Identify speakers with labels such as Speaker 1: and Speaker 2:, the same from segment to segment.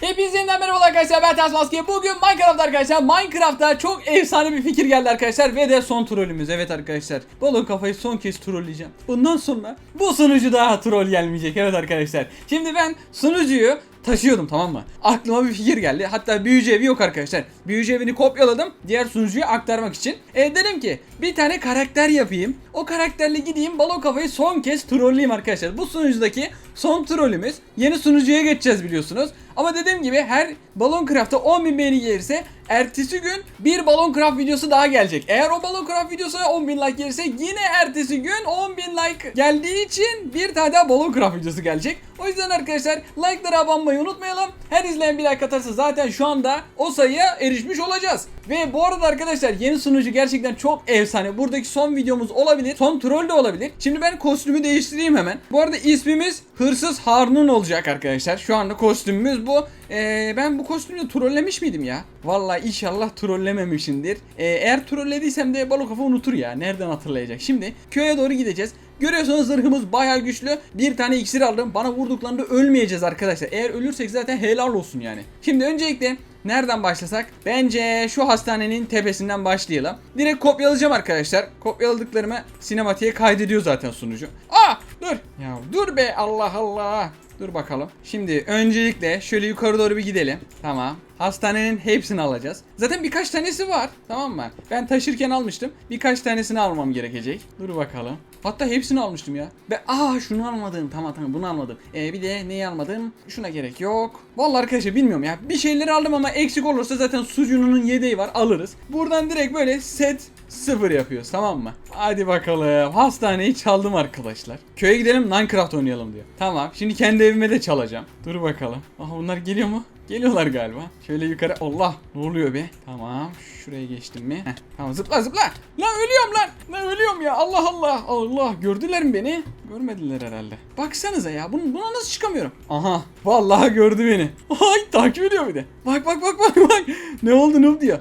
Speaker 1: Hepinize yeniden merhaba arkadaşlar ben Ters Maske. Bugün Minecraft arkadaşlar. Minecraft'ta çok efsane bir fikir geldi arkadaşlar ve de son trollümüz. Evet arkadaşlar. Balon kafayı son kez trolleyeceğim. Bundan sonra bu sunucu daha troll gelmeyecek. Evet arkadaşlar. Şimdi ben sunucuyu taşıyordum tamam mı? Aklıma bir fikir geldi. Hatta büyücü evi yok arkadaşlar. Büyücü evini kopyaladım. Diğer sunucuya aktarmak için. E dedim ki bir tane karakter yapayım. O karakterle gideyim balon kafayı son kez trolleyeyim arkadaşlar. Bu sunucudaki son trollümüz. Yeni sunucuya geçeceğiz biliyorsunuz. Ama dediğim gibi her balon craft'a 10.000 beğeni gelirse ertesi gün bir balon craft videosu daha gelecek. Eğer o balon craft videosuna 10.000 like gelirse yine ertesi gün 10.000 like geldiği için bir tane daha balon craft videosu gelecek. O yüzden arkadaşlar like'lara abanmayı unutmayalım. Her izleyen bir like atarsa zaten şu anda o sayıya erişmiş olacağız. Ve bu arada arkadaşlar yeni sunucu gerçekten çok efsane. Buradaki son videomuz olabilir. Son troll de olabilir. Şimdi ben kostümü değiştireyim hemen. Bu arada ismimiz Hırsız Harun olacak arkadaşlar. Şu anda kostümümüz bu. Ee, ben bu kostümle trollemiş miydim ya? Vallahi inşallah trollememişimdir. Ee, eğer trollediysem de balo kafa unutur ya. Nereden hatırlayacak? Şimdi köye doğru gideceğiz. Görüyorsunuz zırhımız bayağı güçlü. Bir tane iksir aldım. Bana vurduklarında ölmeyeceğiz arkadaşlar. Eğer ölürsek zaten helal olsun yani. Şimdi öncelikle nereden başlasak? Bence şu hastanenin tepesinden başlayalım. Direkt kopyalayacağım arkadaşlar. Kopyaladıklarımı sinematiğe kaydediyor zaten sunucu. Aa dur. Ya dur be Allah Allah. Dur bakalım. Şimdi öncelikle şöyle yukarı doğru bir gidelim. Tamam. Hastanenin hepsini alacağız. Zaten birkaç tanesi var. Tamam mı? Ben taşırken almıştım. Birkaç tanesini almam gerekecek. Dur bakalım. Hatta hepsini almıştım ya. Ve aa şunu almadım. Tamam tamam bunu almadım. Ee, bir de neyi almadım? Şuna gerek yok. Vallahi arkadaşlar bilmiyorum ya. Bir şeyleri aldım ama eksik olursa zaten sucunun yedeği var. Alırız. Buradan direkt böyle set sıfır yapıyoruz tamam mı? Hadi bakalım. Hastaneyi çaldım arkadaşlar. Köye gidelim Minecraft oynayalım diyor. Tamam. Şimdi kendi evime de çalacağım. Dur bakalım. Aha bunlar geliyor mu? Geliyorlar galiba. Şöyle yukarı. Allah ne oluyor be? Tamam. Şuraya geçtim mi? Heh, tamam zıpla zıpla. Lan ölüyorum lan. Lan ölüyorum ya. Allah Allah. Allah. Gördüler mi beni? Görmediler herhalde. Baksanıza ya. Bunu, buna nasıl çıkamıyorum? Aha. Vallahi gördü beni. Ay takip ediyor bir de. Bak bak bak bak bak. Ne oldu noob diyor.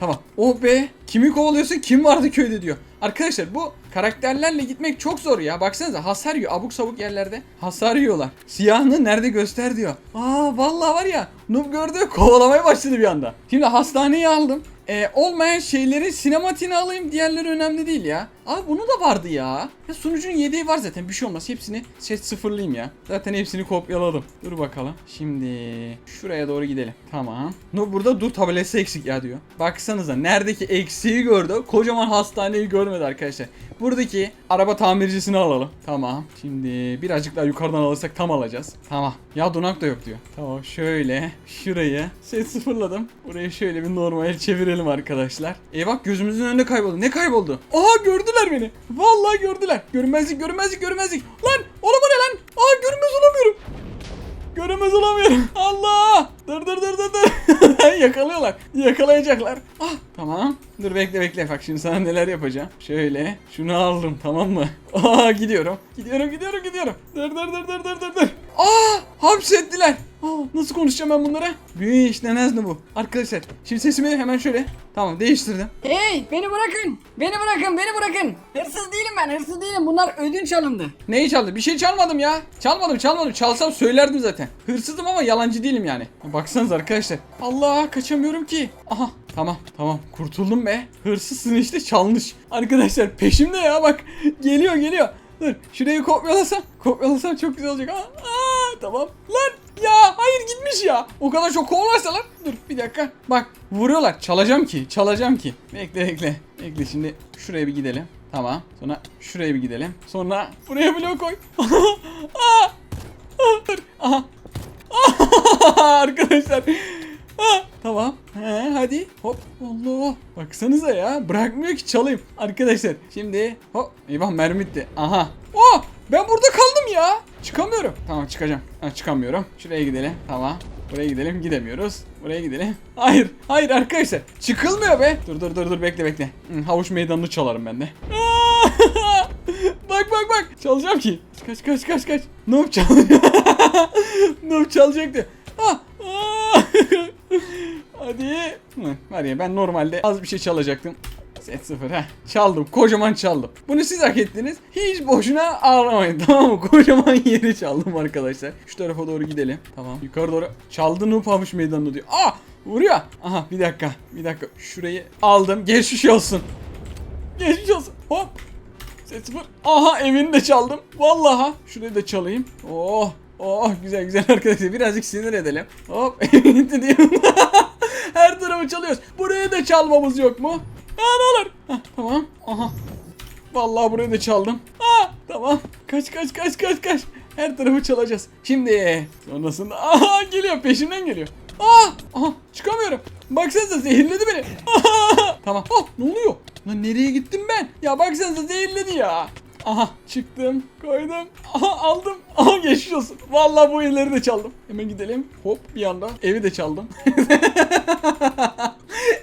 Speaker 1: Tamam. Oh be. Kimi kovalıyorsun? Kim vardı köyde diyor. Arkadaşlar bu karakterlerle gitmek çok zor ya. Baksanıza hasar yiyor. Abuk sabuk yerlerde hasar yiyorlar. Siyahını nerede göster diyor. Aa vallahi var ya. Noob gördü kovalamaya başladı bir anda. Şimdi hastaneyi aldım. Ee, olmayan şeyleri sinematiğine alayım. Diğerleri önemli değil ya. Abi bunu da vardı ya. Ya sunucunun yedeği var zaten. Bir şey olmaz. Hepsini set sıfırlayayım ya. Zaten hepsini kopyaladım. Dur bakalım. Şimdi şuraya doğru gidelim. Tamam. No, burada dur tabelası eksik ya diyor. Baksanıza neredeki eksiği gördü. Kocaman hastaneyi görmedi arkadaşlar. Buradaki araba tamircisini alalım. Tamam. Şimdi birazcık daha yukarıdan alırsak tam alacağız. Tamam. Ya donak da yok diyor. Tamam şöyle şurayı set sıfırladım. Burayı şöyle bir normal çevirelim arkadaşlar. E bak gözümüzün önünde kayboldu. Ne kayboldu? Aha gördüler beni. Vallahi gördüler. Görünmezlik görünmezlik görünmezlik. Lan oğlum ne lan? Aa görünmez olamıyorum. Görünmez olamıyorum. Allah! Dur dur dur dur dur. Yakalıyorlar. Yakalayacaklar. Ah tamam. Dur bekle bekle bak şimdi sana neler yapacağım. Şöyle şunu aldım tamam mı? Aa gidiyorum. Gidiyorum gidiyorum gidiyorum. Dur dur dur dur dur dur dur. Aa hapsettiler. Aa, nasıl konuşacağım ben bunlara? Büyü işlemez mi bu? Arkadaşlar şimdi sesimi hemen şöyle. Tamam değiştirdim.
Speaker 2: Hey beni bırakın. Beni bırakın beni bırakın. Hırsız değilim ben hırsız değilim. Bunlar ödünç alındı.
Speaker 1: Neyi çaldı? Bir şey çalmadım ya. Çalmadım çalmadım. Çalsam söylerdim zaten. Hırsızım ama yalancı değilim yani. Baksanıza arkadaşlar. Allah kaçamıyorum ki. Aha tamam tamam kurtuldum be. Hırsızsın işte çalmış. Arkadaşlar peşimde ya bak. Geliyor geliyor. Dur şurayı kopyalasam. Kopyalasam çok güzel olacak. Aa, aa, tamam. Lan ya hayır gitmiş ya. O kadar çok kovalarsa lan. Dur bir dakika. Bak vuruyorlar. Çalacağım ki. Çalacağım ki. Bekle bekle. Bekle şimdi şuraya bir gidelim. Tamam. Sonra şuraya bir gidelim. Sonra buraya blok koy. Aa! Aa, dur. Aha. Arkadaşlar. Ha, tamam. He, hadi. Hop. Allah. Baksanıza ya. Bırakmıyor ki çalayım. Arkadaşlar. Şimdi. Hop. Eyvah mermi bitti. Aha. Oh. Ben burada kaldım ya. Çıkamıyorum. Tamam çıkacağım. Ha, çıkamıyorum. Şuraya gidelim. Tamam. Buraya gidelim. Gidemiyoruz. Buraya gidelim. Hayır. Hayır arkadaşlar. Çıkılmıyor be. Dur dur dur dur bekle bekle. Havuç meydanını çalarım ben de. bak bak bak. Çalacağım ki. Kaç kaç kaç kaç. Noob çalıyor. Noob çalacaktı. Hadi. Var ya ben normalde az bir şey çalacaktım. Set sıfır ha. Çaldım. Kocaman çaldım. Bunu siz hak ettiniz. Hiç boşuna ağlamayın tamam mı? Kocaman yeri çaldım arkadaşlar. Şu tarafa doğru gidelim. Tamam. Yukarı doğru. Çaldı Noob Havuç meydanında diyor. Aa! Vuruyor. Aha bir dakika. Bir dakika. Şurayı aldım. Geçmiş olsun. Geçmiş olsun. Hop. Set sıfır. Aha evini de çaldım. Vallahi. Şurayı da çalayım. Oh. Oh güzel güzel arkadaşlar. Birazcık sinir edelim. Hop. Evini diyorum. Her tarafı çalıyoruz. Burayı da çalmamız yok mu? Ha ne olur. Hah, tamam. Aha. Vallahi burayı da çaldım. Aa, tamam. Kaç kaç kaç kaç kaç. Her tarafı çalacağız. Şimdi sonrasında aha geliyor peşinden geliyor. Aa, aha çıkamıyorum. Baksanıza zehirledi beni. Aha, tamam. Oh, ne oluyor? Lan nereye gittim ben? Ya baksanıza zehirledi ya. Aha çıktım koydum aha aldım aha geçmiş olsun Vallahi bu evleri de çaldım hemen gidelim hop bir anda evi de çaldım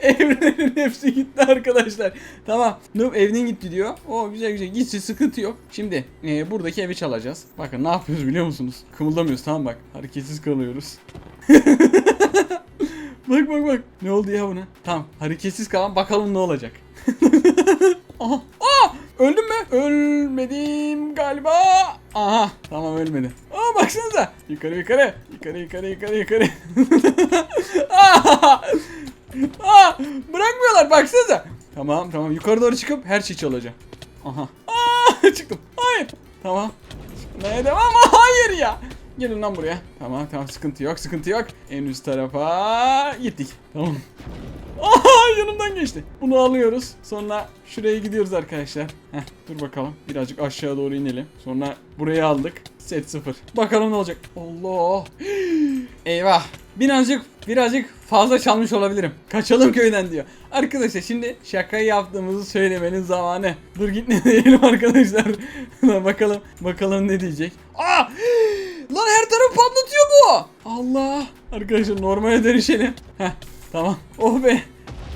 Speaker 1: Evlerin hepsi gitti arkadaşlar. Tamam. Noob evinin gitti diyor. O güzel güzel gitsin sıkıntı yok. Şimdi e, buradaki evi çalacağız. Bakın ne yapıyoruz biliyor musunuz? Kımıldamıyoruz tamam bak. Hareketsiz kalıyoruz. bak bak bak. Ne oldu ya buna? Tamam hareketsiz kalan bakalım ne olacak. Aha. Aa! Öldüm mü? Ölmedim galiba. Aha. Tamam ölmedi. Aa baksanıza. Yukarı yukarı. Yukarı yukarı yukarı yukarı. Aa! Aa! Bırakmıyorlar baksanıza. Tamam tamam yukarı doğru çıkıp her şeyi çalacağım. Aha. Aa! Çıktım. Hayır. Tamam. Çıkmaya devam hayır ya. Gelin lan buraya. Tamam tamam sıkıntı yok sıkıntı yok. En üst tarafa gittik. Tamam. Yanımdan geçti. Bunu alıyoruz. Sonra şuraya gidiyoruz arkadaşlar. Heh, dur bakalım. Birazcık aşağı doğru inelim. Sonra burayı aldık. Set 0. Bakalım ne olacak. Allah. Eyvah. Birazcık birazcık fazla çalmış olabilirim. Kaçalım köyden diyor. Arkadaşlar şimdi şakayı yaptığımızı söylemenin zamanı. Dur git ne diyelim arkadaşlar. bakalım bakalım ne diyecek. Aa! Lan her tarafı patlatıyor bu. Allah. Arkadaşlar normale dönüşelim. Heh, tamam. Oh be.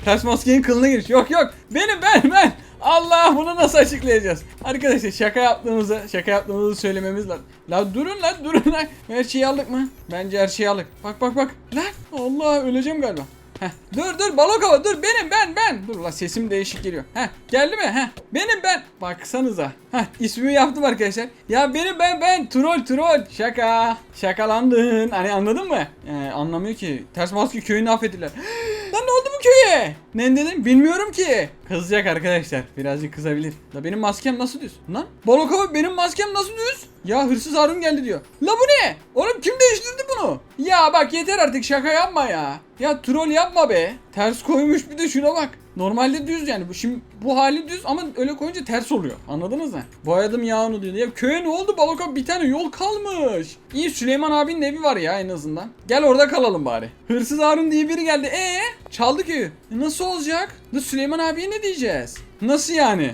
Speaker 1: Ters maskenin kılına giriş. Yok yok. Benim ben ben. Allah bunu nasıl açıklayacağız? Arkadaşlar şaka yaptığımızı şaka yaptığımızı söylememiz lazım. La durun lan durun lan. Her şeyi aldık mı? Bence her şeyi aldık. Bak bak bak. Lan Allah öleceğim galiba. Heh. Dur dur balok hava dur benim ben ben. Dur la sesim değişik geliyor. Heh geldi mi? Heh benim ben. Baksanıza. Heh ismimi yaptım arkadaşlar. Ya benim ben ben troll troll. Şaka. Şakalandın. Hani anladın mı? Ee, anlamıyor ki. Ters maske köyünü affettiler. Lan ne oldu bu köye? Ne dedim bilmiyorum ki. Kızacak arkadaşlar. Birazcık kızabilir. La benim maskem nasıl düz? Lan balok hava benim maskem nasıl düz? Ya hırsız Harun geldi diyor. La bu ne? Oğlum kim değiştirdi bunu? Ya bak yeter artık şaka yapma ya. Ya troll yapma be. Ters koymuş bir de şuna bak. Normalde düz yani şimdi bu hali düz ama öyle koyunca ters oluyor. Anladınız mı? Boyadım ya onu diyor. Ya köye ne oldu Balok abi bir tane yol kalmış. İyi Süleyman abinin evi var ya en azından. Gel orada kalalım bari. Hırsız Harun diye biri geldi. Ee çaldı köyü. E, nasıl olacak? Da Süleyman abiye ne diyeceğiz? Nasıl yani?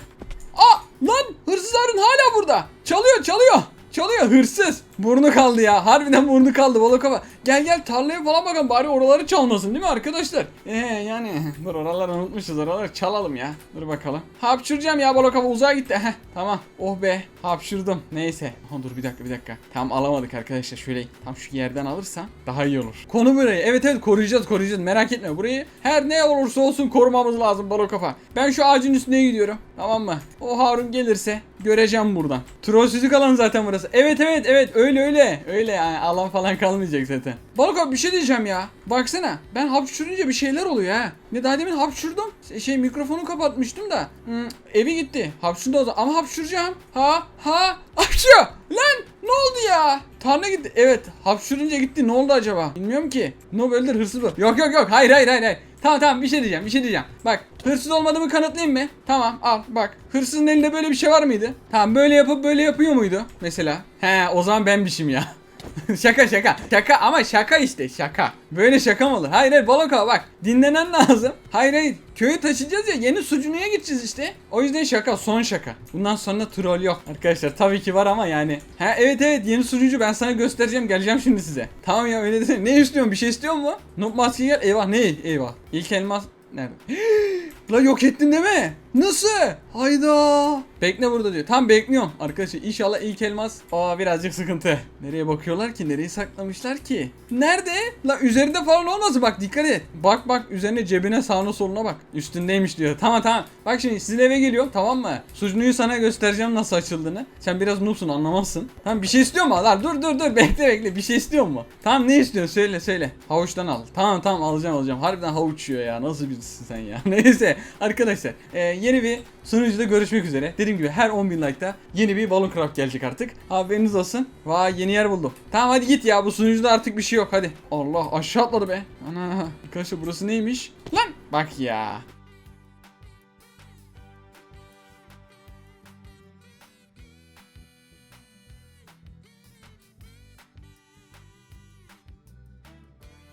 Speaker 1: Aa lan hırsız Harun hala burada. Çalıyor çalıyor. Çalıyor hırsız. Burnu kaldı ya. Harbiden burnu kaldı Balokova. Gel gel tarlaya falan bakalım bari oraları çalmasın değil mi arkadaşlar? Ee yani dur oraları unutmuşuz oraları çalalım ya. Dur bakalım. Hapşıracağım ya Balokova uzağa gitti. Heh, tamam. Oh be hapşırdım. Neyse. Aha, dur bir dakika bir dakika. Tam alamadık arkadaşlar şöyle tam şu yerden alırsam daha iyi olur. Konu burayı. Evet evet koruyacağız koruyacağız merak etme. Burayı her ne olursa olsun korumamız lazım Balokova. Ben şu ağacın üstüne gidiyorum. Tamam mı? O Harun gelirse göreceğim buradan. Trollsüzlük alanı zaten burası. Evet evet evet öyle öyle. Öyle yani alan falan kalmayacak zaten. Balık abi bir şey diyeceğim ya. Baksana ben hapşırınca bir şeyler oluyor ha. Ne daha demin hapşırdım. Şey mikrofonu kapatmıştım da. Hmm, evi gitti. Hapşırdı o zaman. Ama hapşıracağım. Ha ha hapşıyor. Lan ne oldu ya? Tanrı gitti. Evet hapşırınca gitti. Ne oldu acaba? Bilmiyorum ki. Nobel'dir hırsız bu. Yok yok yok. Hayır hayır hayır. hayır. Tamam tamam bir şey diyeceğim bir şey diyeceğim. Bak hırsız olmadığımı kanıtlayayım mı? Tamam al bak. Hırsızın elinde böyle bir şey var mıydı? Tamam böyle yapıp böyle yapıyor muydu? Mesela. He o zaman benmişim ya. şaka şaka. Şaka ama şaka işte şaka. Böyle şaka mı olur? Hayır hayır Baloka bak dinlenen lazım. Hayır hayır köyü taşıyacağız ya yeni sucunuya gideceğiz işte. O yüzden şaka son şaka. Bundan sonra troll yok. Arkadaşlar tabii ki var ama yani. Ha evet evet yeni sunucu ben sana göstereceğim geleceğim şimdi size. Tamam ya öyle desene. Ne istiyorsun bir şey istiyor mu? Noob maske gel. Eyvah ne? Eyvah. İlk elmas nerede? La yok ettin değil mi? Nasıl? Hayda. Bekle burada diyor. Tam bekliyorum. Arkadaşlar inşallah ilk elmas. Aa birazcık sıkıntı. Nereye bakıyorlar ki? Nereye saklamışlar ki? Nerede? La üzerinde falan olmasın bak dikkat et. Bak bak üzerine cebine sağına soluna bak. Üstündeymiş diyor. Tamam tamam. Bak şimdi sizin eve geliyorum tamam mı? Sucuğuyu sana göstereceğim nasıl açıldığını. Sen biraz noobsun anlamazsın. Tamam bir şey istiyor mu? Lan dur dur dur bekle bekle bir şey istiyor mu? Tamam ne istiyorsun söyle söyle. Havuçtan al. Tamam tamam alacağım alacağım. Harbiden havuç yiyor ya. Nasıl birisin sen ya? Neyse arkadaşlar e, yeni bir sunucuda görüşmek üzere. Dediğim gibi her 10.000 like'ta yeni bir Balloon Craft gelecek artık. Haberiniz olsun. Vay yeni yer buldum. Tamam hadi git ya bu sunucuda artık bir şey yok hadi. Allah aşağı atladı be. Ana arkadaşlar burası neymiş? Lan bak ya.